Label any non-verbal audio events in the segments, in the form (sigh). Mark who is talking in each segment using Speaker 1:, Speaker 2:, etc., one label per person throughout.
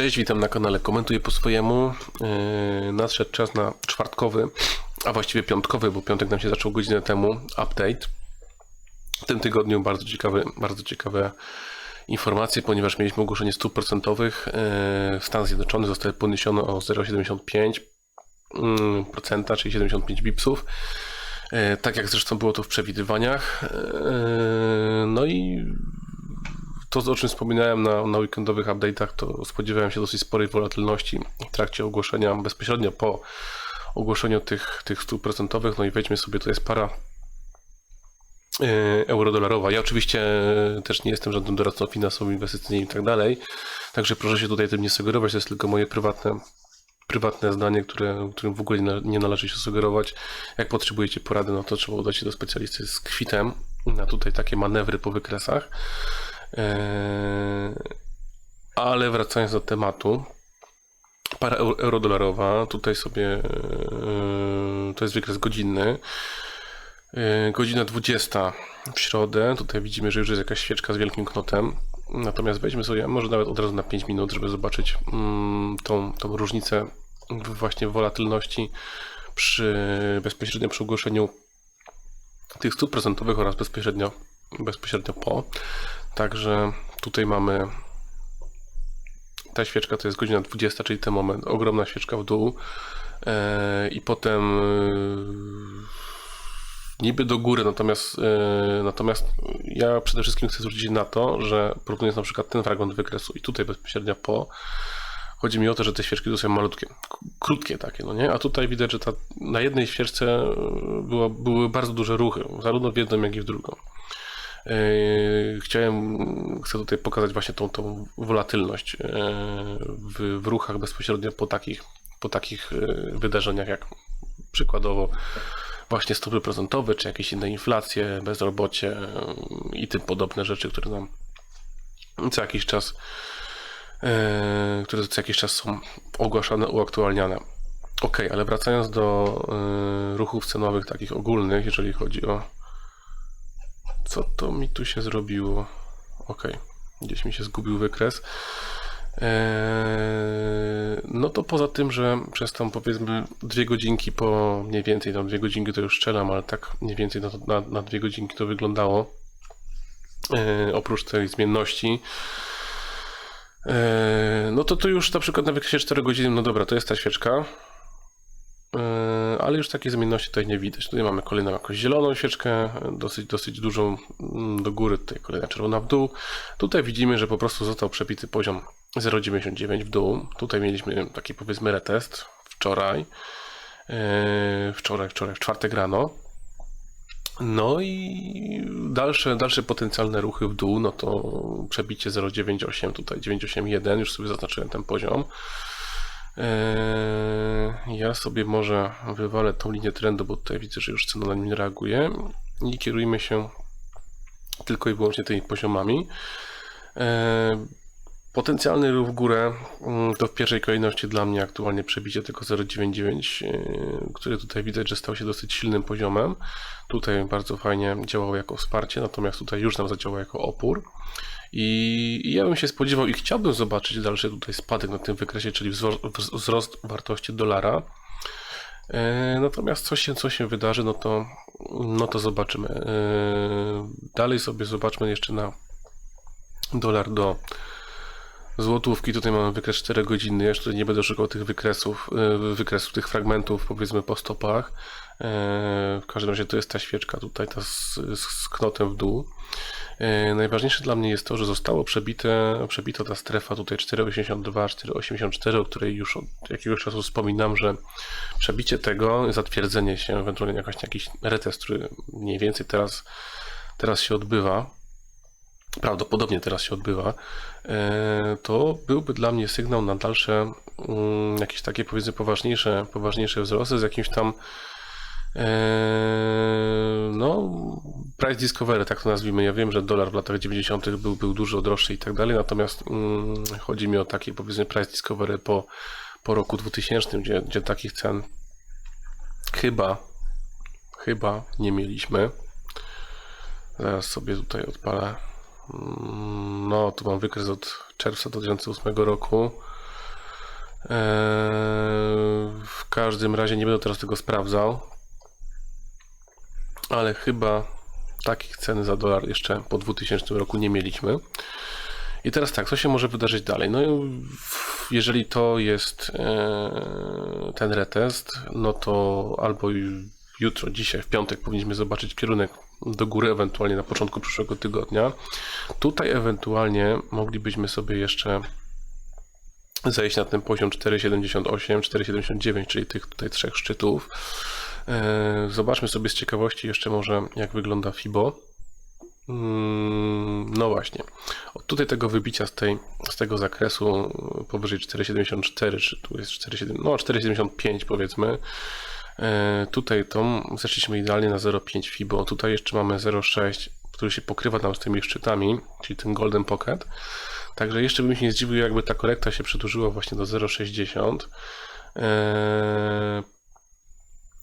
Speaker 1: Cześć, witam na kanale Komentuję po swojemu. Yy, nadszedł czas na czwartkowy, a właściwie piątkowy, bo piątek nam się zaczął godzinę temu, update. W tym tygodniu bardzo ciekawe, bardzo ciekawe informacje, ponieważ mieliśmy ogłoszenie stóp procentowych. Yy, w Stanach Zjednoczonych zostały podniesione o 0,75%, yy, czyli 75 bipsów. Yy, Tak jak zresztą było to w przewidywaniach. Yy, No i to, o czym wspominałem na, na weekendowych update'ach, to spodziewałem się dosyć sporej wolatylności w trakcie ogłoszenia, bezpośrednio po ogłoszeniu tych, tych stóp procentowych. No i wejdźmy sobie, to jest para yy, euro-dolarowa. Ja oczywiście też nie jestem żadnym doradcą finansowym, inwestycyjnym i tak dalej, także proszę się tutaj tym nie sugerować, to jest tylko moje prywatne prywatne zdanie, które, którym w ogóle nie, nie należy się sugerować. Jak potrzebujecie porady, no to trzeba udać się do specjalisty z kwitem na tutaj takie manewry po wykresach. Eee, Ale wracając do tematu, para eu- eurodolarowa, tutaj sobie eee, to jest wykres godzinny. Eee, Godzina 20 w środę. Tutaj widzimy, że już jest jakaś świeczka z wielkim knotem. Natomiast weźmy sobie może nawet od razu na 5 minut, żeby zobaczyć mm, tą, tą różnicę właśnie wolatylności przy bezpośrednio przy ogłoszeniu tych stóp procentowych oraz bezpośrednio, bezpośrednio po. Także tutaj mamy ta świeczka to jest godzina 20, czyli ten moment, ogromna świeczka w dół e, i potem e, niby do góry, natomiast, e, natomiast ja przede wszystkim chcę zwrócić na to, że porównując na przykład ten fragment wykresu i tutaj bezpośrednio po, chodzi mi o to, że te świeczki to są malutkie, krótkie takie, no nie? A tutaj widać, że ta, na jednej świeczce było, były bardzo duże ruchy, zarówno w jedną, jak i w drugą. Yy, Chciałem, chcę tutaj pokazać właśnie tą, tą wolatylność yy, w, w ruchach bezpośrednio po takich, po takich yy, wydarzeniach, jak przykładowo właśnie stopy procentowe, czy jakieś inne inflacje, bezrobocie i tym podobne rzeczy, które nam co jakiś czas, które co jakiś czas są ogłaszane, uaktualniane. Ok, ale wracając do ruchów cenowych takich ogólnych, jeżeli chodzi o co to mi tu się zrobiło? Ok, gdzieś mi się zgubił wykres. Eee, no to poza tym, że przez tam powiedzmy dwie godzinki po mniej więcej, tam dwie godzinki to już strzelam, ale tak mniej więcej to na, na dwie godzinki to wyglądało. Eee, oprócz tej zmienności. Eee, no to tu już na przykład na wykresie 4 godziny, no dobra, to jest ta świeczka. Yy, ale już takiej zmienności tutaj nie widać. Tutaj mamy kolejną jakąś zieloną świeczkę, dosyć, dosyć dużą mm, do góry, tutaj kolejna czerwona w dół. Tutaj widzimy, że po prostu został przebity poziom 0,99 w dół. Tutaj mieliśmy taki powiedzmy retest wczoraj, yy, wczoraj, wczoraj, w czwartek rano. No i dalsze, dalsze potencjalne ruchy w dół, no to przebicie 0,98, tutaj 981, już sobie zaznaczyłem ten poziom. Eee, Ja sobie może wywalę tą linię trendu, bo tutaj widzę, że już cena na nim reaguje i kierujmy się tylko i wyłącznie tymi poziomami. Potencjalny ruch w górę mm, to w pierwszej kolejności dla mnie aktualnie przebicie tego 0,99, eee, który tutaj widać, że stał się dosyć silnym poziomem. Tutaj bardzo fajnie działało jako wsparcie, natomiast tutaj już nam zadziałał jako opór. I ja bym się spodziewał i chciałbym zobaczyć dalszy tutaj spadek na tym wykresie, czyli wzro- wz- wzrost wartości dolara. E, Natomiast co się, co się wydarzy, no to, no to zobaczymy. E, Dalej sobie zobaczmy jeszcze na dolar do złotówki. Tutaj mamy wykres 4 godziny. Ja tutaj nie będę szukał tych wykresów, e, wykresów tych fragmentów, powiedzmy po stopach. E, W każdym razie to jest ta świeczka tutaj, ta z, z knotem w dół. E, Najważniejsze dla mnie jest to, że zostało przebite, przebita ta strefa tutaj 4,82, 4,84, o której już od jakiegoś czasu wspominam, że przebicie tego, zatwierdzenie się, ewentualnie jakaś, jakiś retest, który mniej więcej teraz, teraz się odbywa, prawdopodobnie teraz się odbywa, to byłby dla mnie sygnał na dalsze mm, jakieś takie powiedzmy poważniejsze, poważniejsze wzrosty z jakimś tam Eee, no, price discovery, tak to nazwijmy. Ja wiem, że dolar w latach 90. był, był dużo droższy i tak dalej, natomiast mm, chodzi mi o takie powiedzmy price discovery po, po roku 2000, gdzie, gdzie takich cen chyba, chyba nie mieliśmy. Zaraz sobie tutaj odpalę. No, tu mam wykres od czerwca 2008 roku. w każdym razie nie będę teraz tego sprawdzał, ale chyba takich cen za dolar jeszcze po 2000 roku nie mieliśmy. I teraz tak, co się może wydarzyć dalej? No, jeżeli to jest e, ten retest, no to albo ju- jutro, dzisiaj, w piątek powinniśmy zobaczyć kierunek do góry, ewentualnie na początku przyszłego tygodnia. Tutaj ewentualnie moglibyśmy sobie jeszcze zejść na ten poziom 4,78, 4,79, czyli tych tutaj trzech szczytów. E, Zobaczmy sobie z ciekawości jeszcze może jak wygląda FIBO. Mm, No właśnie. Od tutaj tego wybicia z, tej, z tego zakresu y, powyżej 4,74, czy tu jest 4,7, no 4,75 powiedzmy. E, Tutaj to zeszliśmy idealnie na 0,5 FIBO. Tutaj jeszcze mamy 0,6, który się pokrywa nam z tymi szczytami, czyli ten Golden Pocket. Także jeszcze bym się nie zdziwił, jakby ta korekta się przedłużyła właśnie do 0,60. Eee,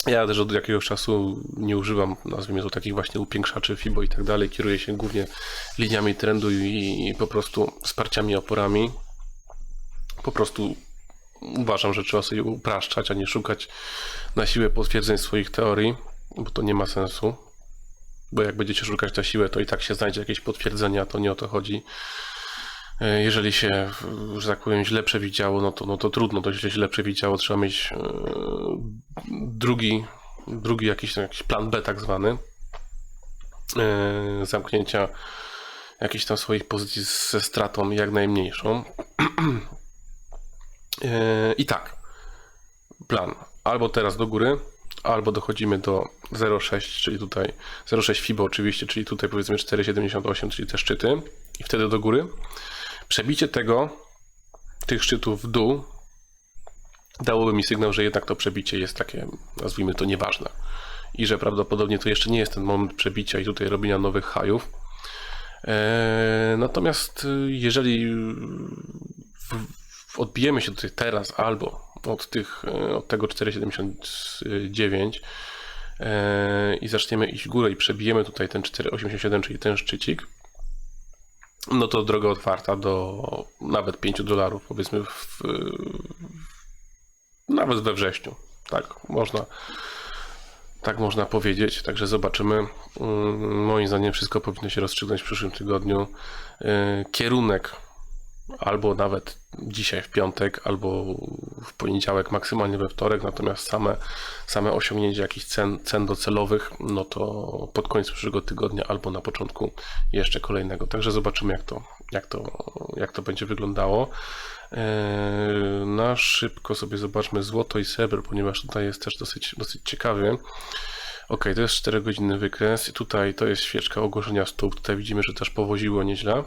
Speaker 1: Ja też od jakiegoś czasu nie używam, nazwijmy to, takich właśnie upiększaczy FIBO i tak dalej. Kieruję się głównie liniami trendu i po prostu wsparciami, oporami. Po prostu uważam, że trzeba sobie upraszczać, a nie szukać na siłę potwierdzeń swoich teorii, bo to nie ma sensu. Bo jak będziecie szukać na siłę, to i tak się znajdzie jakieś potwierdzenia, to nie o to chodzi. E, Jeżeli się, w- że tak powiem, źle przewidziało, no to, no to trudno, to się źle przewidziało, trzeba mieć e, drugi, drugi jakiś, jakiś plan B tak zwany, e, zamknięcia jakichś tam swoich pozycji ze stratą jak najmniejszą. (clears throat) E, I tak, plan albo teraz do góry, albo dochodzimy do 0,6, czyli tutaj 0,6 FIBO oczywiście, czyli tutaj powiedzmy 4,78, czyli te szczyty i wtedy do góry. Przebicie tego, tych szczytów w dół dałoby mi sygnał, że jednak to przebicie jest takie, nazwijmy to, nieważne. I że prawdopodobnie to jeszcze nie jest ten moment przebicia i tutaj robienia nowych hajów. Eee, natomiast y, jeżeli w, odbijemy się tutaj teraz albo od, tych, e, od tego 4,79 e, i zaczniemy iść górę i przebijemy tutaj ten 4,87, czyli ten szczycik, no to droga otwarta do nawet 5 dolarów, powiedzmy, w, nawet we wrześniu. Tak, można. Tak można powiedzieć, także zobaczymy. Mm, Moim zdaniem wszystko powinno się rozstrzygnąć w przyszłym tygodniu. Yy, Kierunek albo nawet dzisiaj w piątek, albo w poniedziałek, maksymalnie we wtorek, natomiast same, same osiągnięcie jakichś cen, cen docelowych, no to pod koniec przyszłego tygodnia albo na początku jeszcze kolejnego. Także zobaczymy, jak to, jak to, jak to będzie wyglądało. Eee, Na szybko sobie zobaczmy złoto i srebro, ponieważ tutaj jest też dosyć, dosyć ciekawy. Ok, to jest 4 godziny wykres i tutaj to jest świeczka ogłoszenia stóp. Tutaj widzimy, że też powoziło nieźle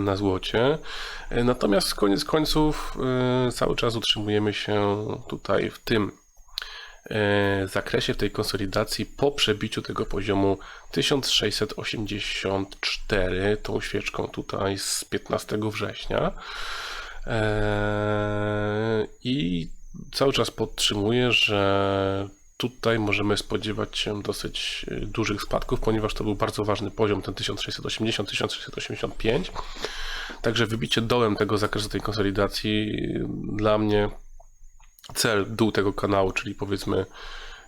Speaker 1: na złocie. E, Natomiast koniec końców e, cały czas utrzymujemy się tutaj w tym e, zakresie, w tej konsolidacji po przebiciu tego poziomu 1684 tą świeczką tutaj z 15 września. E, I cały czas podtrzymuję, że tutaj możemy spodziewać się dosyć e, dużych spadków, ponieważ to był bardzo ważny poziom, ten 1680-1685. Także wybicie dołem tego zakresu tej konsolidacji e, dla mnie cel dół tego kanału, czyli powiedzmy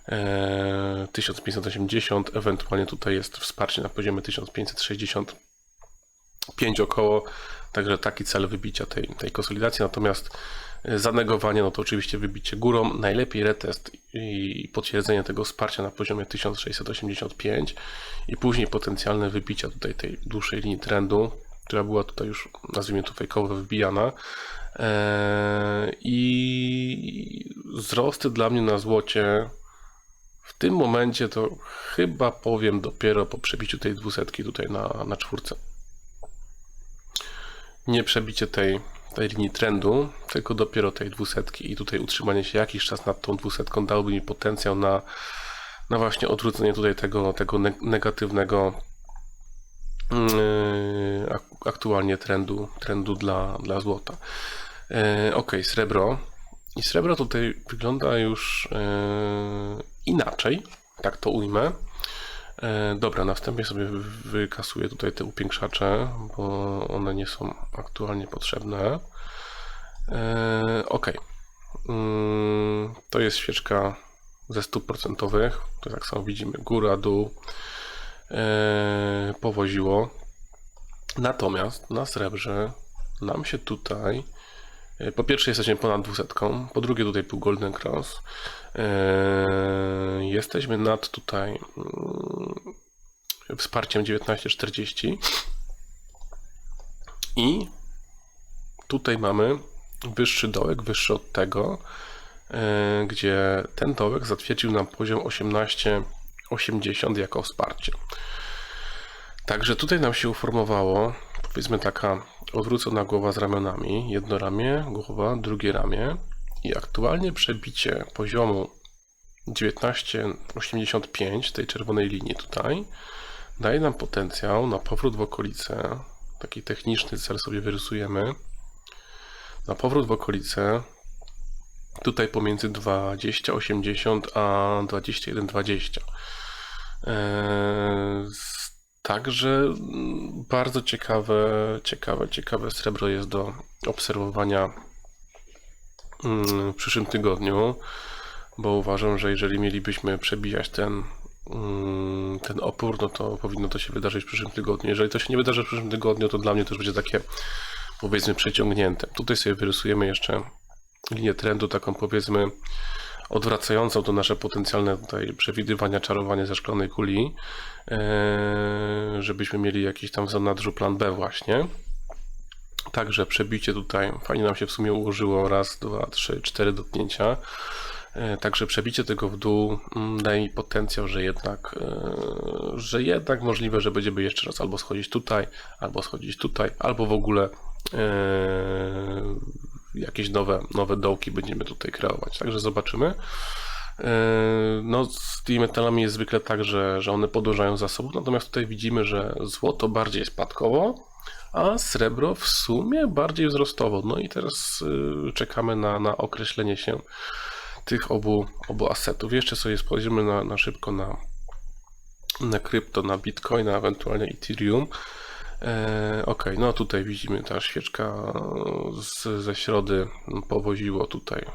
Speaker 1: e, 1580, ewentualnie tutaj jest wsparcie na poziomie 1565 około, także taki cel wybicia tej, tej konsolidacji, natomiast e, zanegowanie, no to oczywiście wybicie górą, najlepiej retest i potwierdzenie tego wsparcia na poziomie 1685 i później potencjalne wybicia tutaj tej dłuższej linii trendu, która była tutaj już, nazwijmy to fejkowo wybijana. Eee, I wzrosty dla mnie na złocie w tym momencie to chyba powiem dopiero po przebiciu tej dwusetki tutaj na, na czwórce. Nie przebicie tej, tej linii trendu, tylko dopiero tej dwusetki i tutaj utrzymanie się jakiś czas nad tą dwusetką dałoby mi potencjał na, na właśnie odwrócenie tutaj tego, tego ne- negatywnego yy, ak- aktualnie trendu, trendu dla, dla złota. E, ok, srebro. I srebro tutaj wygląda już e, inaczej, tak to ujmę. E, dobra, następnie sobie wy- wykasuję tutaj te upiększacze, bo one nie są aktualnie potrzebne. E, ok. Mm, to jest świeczka ze stóp procentowych. To tak samo widzimy, góra, dół. E, powoziło. Natomiast na srebrze nam się tutaj po pierwsze jesteśmy ponad 200, po drugie tutaj był Golden Cross. E, jesteśmy nad tutaj mm, wsparciem 1940 i tutaj mamy wyższy dołek, wyższy od tego, e, gdzie ten dołek zatwierdził nam poziom 18,80 jako wsparcie. Także tutaj nam się uformowało, powiedzmy taka odwrócona głowa z ramionami, jedno ramię, głowa, drugie ramię i aktualnie przebicie poziomu 19,85 tej czerwonej linii tutaj daje nam potencjał na powrót w okolice, taki techniczny cel sobie wyrysujemy, na powrót w okolice. Tutaj pomiędzy 20,80 a 21,20. Eee, Także mm, bardzo ciekawe, ciekawe, ciekawe srebro jest do obserwowania mm, w przyszłym tygodniu, bo uważam, że jeżeli mielibyśmy przebijać ten, mm, ten opór, no to powinno to się wydarzyć w przyszłym tygodniu. Jeżeli to się nie wydarzy w przyszłym tygodniu, to dla mnie to już będzie takie powiedzmy przeciągnięte. Tutaj sobie wyrysujemy jeszcze linię trendu, taką powiedzmy odwracającą to nasze potencjalne tutaj przewidywania, czarowanie ze szklanej kuli, e, żebyśmy mieli jakiś tam w zanadrzu plan B właśnie. Także przebicie tutaj fajnie nam się w sumie ułożyło. Raz, dwa, trzy, cztery dotknięcia. E, także przebicie tego w dół mm, daje mi potencjał, że jednak, e, że jednak możliwe, że będziemy jeszcze raz albo schodzić tutaj, albo schodzić tutaj, albo w ogóle jakieś nowe, nowe dołki będziemy tutaj kreować. Także zobaczymy. No, z tymi metalami jest zwykle tak, że, że one podążają za sobą, natomiast tutaj widzimy, że złoto bardziej spadkowo, a srebro w sumie bardziej wzrostowo. No i teraz czekamy na, na określenie się tych obu, obu asetów. Jeszcze sobie spojrzymy na, na szybko na, na krypto, na bitcoina, ewentualnie Ethereum. E, ok, no tutaj widzimy ta świeczka z, ze środy powoziło tutaj.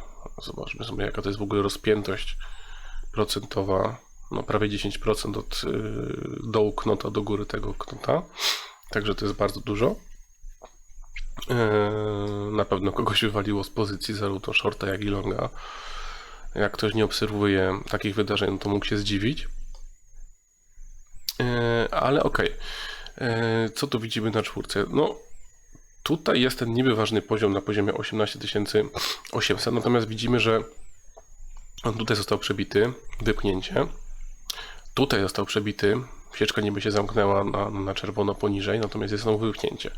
Speaker 1: Zobaczmy sobie jaka to jest w ogóle rozpiętość procentowa. No prawie 10% od y, dołu knota do góry tego knota. Także to jest bardzo dużo. E, na pewno kogoś wywaliło z pozycji zarówno shorta jak i longa. Jak ktoś nie obserwuje takich wydarzeń, to mógł się zdziwić. E, ale okej. Okay. E, co tu widzimy na czwórce? No, tutaj jest ten niby ważny poziom na poziomie 18800, natomiast widzimy, że on tutaj został przebity, wypchnięcie. Tutaj został przebity, świeczka niby się zamknęła na, na czerwono poniżej, natomiast jest znowu wypchnięcie.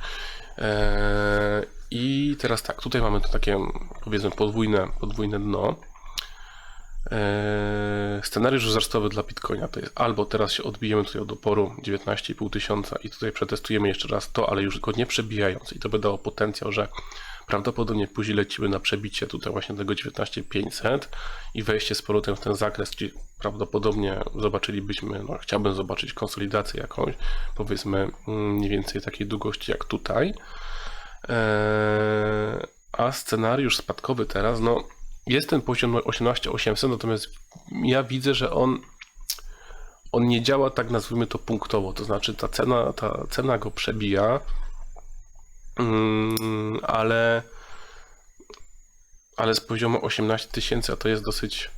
Speaker 1: Eee, I teraz tak, tutaj mamy to takie powiedzmy podwójne, podwójne dno. Eee, scenariusz wzrostowy dla Bitcoina to jest albo teraz się odbijemy tutaj od oporu 19,5 tysiąca i tutaj przetestujemy jeszcze raz to, ale już go nie przebijając i to by dało potencjał, że prawdopodobnie później lecimy na przebicie tutaj właśnie tego 19500 i wejście z powrotem w ten zakres, gdzie prawdopodobnie zobaczylibyśmy, no chciałbym zobaczyć konsolidację jakąś, powiedzmy mm, mniej więcej takiej długości jak tutaj. Eee, a scenariusz spadkowy teraz, no jest ten poziom 18800, natomiast ja widzę, że on on nie działa tak nazwijmy to punktowo, to znaczy ta cena, ta cena go przebija, mm, ale ale z poziomu 18 tysięcy, a to jest dosyć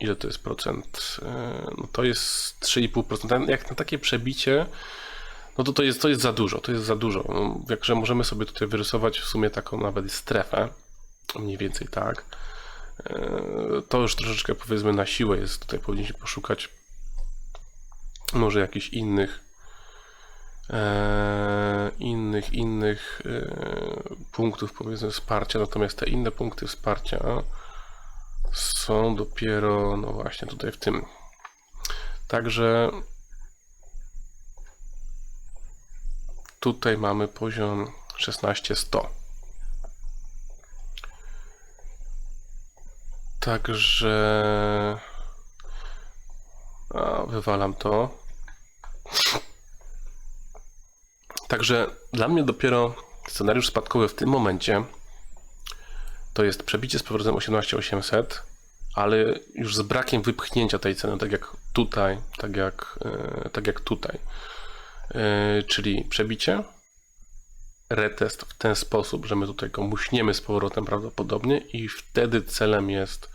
Speaker 1: ile to jest procent? E, no to jest 3,5%. Jak na takie przebicie, no to to jest, to jest za dużo, to jest za dużo. No, jakże możemy sobie tutaj wyrysować w sumie taką nawet strefę, mniej więcej tak. E, to już troszeczkę powiedzmy na siłę jest. Tutaj powinniśmy poszukać może jakichś innych e, innych, innych e, punktów powiedzmy wsparcia, natomiast te inne punkty wsparcia są dopiero, no właśnie tutaj w tym. Także tutaj mamy poziom 16100. Także a, wywalam to. Także dla mnie dopiero scenariusz spadkowy w tym momencie to jest przebicie z powrotem 18800, ale już z brakiem wypchnięcia tej ceny, tak jak tutaj, tak jak, e, tak jak tutaj. E, Czyli przebicie, retest w ten sposób, że my tutaj go muśniemy z powrotem prawdopodobnie i wtedy celem jest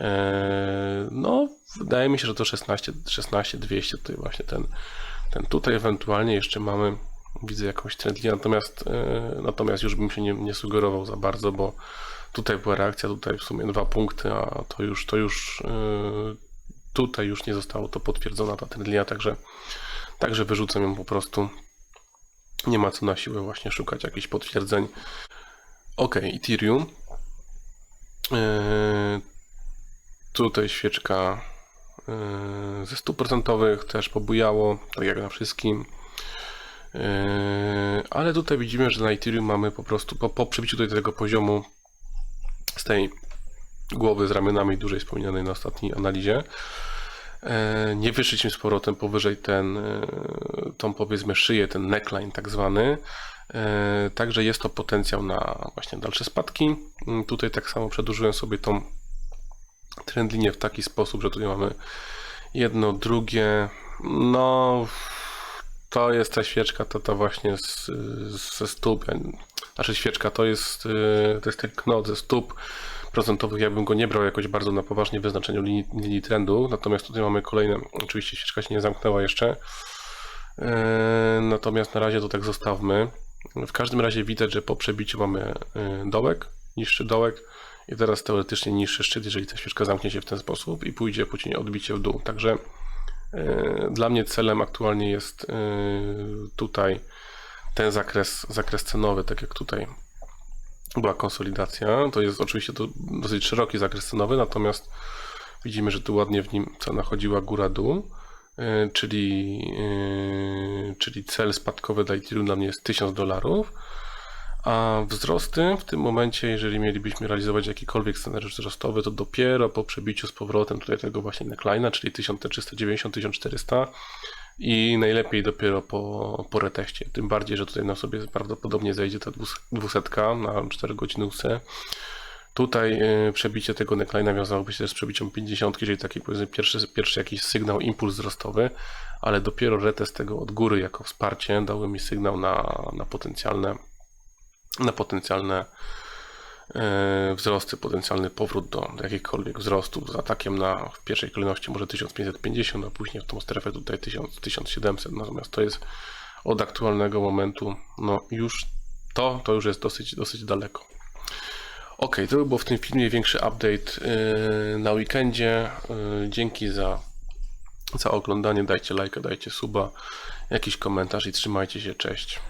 Speaker 1: e, no, wydaje mi się, że to 16, 16 200 tutaj właśnie ten, ten tutaj ewentualnie jeszcze mamy widzę jakąś trendlinę, natomiast e, natomiast już bym się nie, nie sugerował za bardzo, bo tutaj była reakcja, tutaj w sumie dwa punkty, a to już to już e, tutaj już nie zostało to potwierdzona ta trendlinia, także także wyrzucam ją po prostu nie ma co na siłę właśnie szukać jakichś potwierdzeń. Ok, Ethereum. Yy, tutaj świeczka yy, ze 100% też pobujało, tak jak na wszystkim. Yy, ale tutaj widzimy, że na Ethereum mamy po prostu po, po przebiciu tutaj tego poziomu z tej głowy z ramionami dłużej wspomnianej na ostatniej analizie e, nie wyszliśmy z powrotem powyżej ten, e, tą powiedzmy szyję, ten neckline tak zwany. E, Także jest to potencjał na właśnie dalsze spadki. Mm, Tutaj tak samo przedłużyłem sobie tą trendlinię w taki sposób, że tutaj mamy jedno, drugie. No, to jest ta świeczka, to ta właśnie z, ze stóp. Znaczy świeczka to jest, to jest ten knot ze stóp procentowych. Ja bym go nie brał jakoś bardzo na poważnie w wyznaczeniu linii, linii trendu. Natomiast tutaj mamy kolejne. Oczywiście świeczka się nie zamknęła jeszcze. Yy, Natomiast na razie to tak zostawmy. W każdym razie widać, że po przebiciu mamy yy, dołek, niższy dołek i teraz teoretycznie niższy szczyt, jeżeli ta świeczka zamknie się w ten sposób i pójdzie później odbicie w dół. Także yy, dla mnie celem aktualnie jest tutaj ten zakres, zakres cenowy, tak jak tutaj była konsolidacja. To jest oczywiście to dosyć szeroki zakres cenowy, natomiast widzimy, że tu ładnie w nim cena chodziła góra-dół, yy, czyli, yy, czyli cel spadkowy dla Ethereum dla mnie jest 1000 dolarów, a wzrosty w tym momencie, jeżeli mielibyśmy realizować jakikolwiek scenariusz wzrostowy, to dopiero po przebiciu z powrotem tutaj tego właśnie neckline'a, czyli 1390-1400 i najlepiej dopiero po, po reteście. Tym bardziej, że tutaj na sobie prawdopodobnie zejdzie ta dwus- dwusetka na 4 godziny UC. Tutaj y, przebicie tego neckline'a wiązałoby się z przebiciem 50, czyli taki powiedzmy pierwszy, pierwszy jakiś sygnał, impuls wzrostowy, ale dopiero retest tego od góry jako wsparcie dałby mi sygnał na, na potencjalne na potencjalne e, wzrosty, potencjalny powrót do, jakichkolwiek wzrostów z atakiem na w pierwszej kolejności może 1550, a później w tą strefę tutaj 1000, 1700, natomiast to jest od aktualnego momentu, no już to, to już jest dosyć, dosyć daleko. Ok, to by było w tym filmie większy update yy, na weekendzie. Yy, dzięki za, za oglądanie, dajcie lajka, dajcie suba, jakiś komentarz i trzymajcie się, cześć.